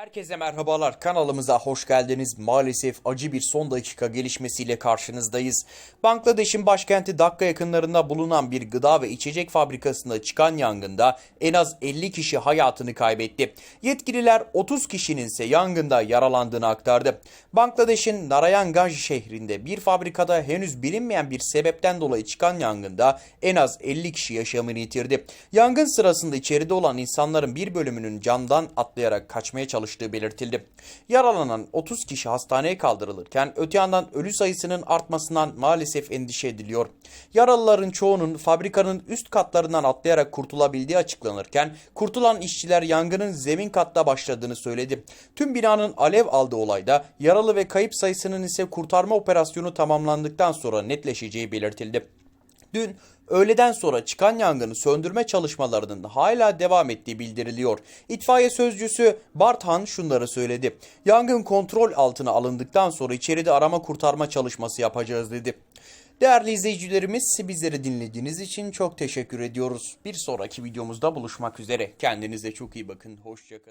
Herkese merhabalar kanalımıza hoş geldiniz. Maalesef acı bir son dakika gelişmesiyle karşınızdayız. Bangladeş'in başkenti Dakka yakınlarında bulunan bir gıda ve içecek fabrikasında çıkan yangında en az 50 kişi hayatını kaybetti. Yetkililer 30 kişinin ise yangında yaralandığını aktardı. Bangladeş'in Narayanganj şehrinde bir fabrikada henüz bilinmeyen bir sebepten dolayı çıkan yangında en az 50 kişi yaşamını yitirdi. Yangın sırasında içeride olan insanların bir bölümünün camdan atlayarak kaçmaya çalıştığı belirtildi. Yaralanan 30 kişi hastaneye kaldırılırken öte yandan ölü sayısının artmasından maalesef endişe ediliyor. Yaralıların çoğunun fabrikanın üst katlarından atlayarak kurtulabildiği açıklanırken kurtulan işçiler yangının zemin katta başladığını söyledi. Tüm binanın alev aldığı olayda yaralı ve kayıp sayısının ise kurtarma operasyonu tamamlandıktan sonra netleşeceği belirtildi. Dün öğleden sonra çıkan yangını söndürme çalışmalarının hala devam ettiği bildiriliyor. İtfaiye sözcüsü Barthan şunları söyledi. Yangın kontrol altına alındıktan sonra içeride arama kurtarma çalışması yapacağız dedi. Değerli izleyicilerimiz bizleri dinlediğiniz için çok teşekkür ediyoruz. Bir sonraki videomuzda buluşmak üzere. Kendinize çok iyi bakın. Hoşçakalın.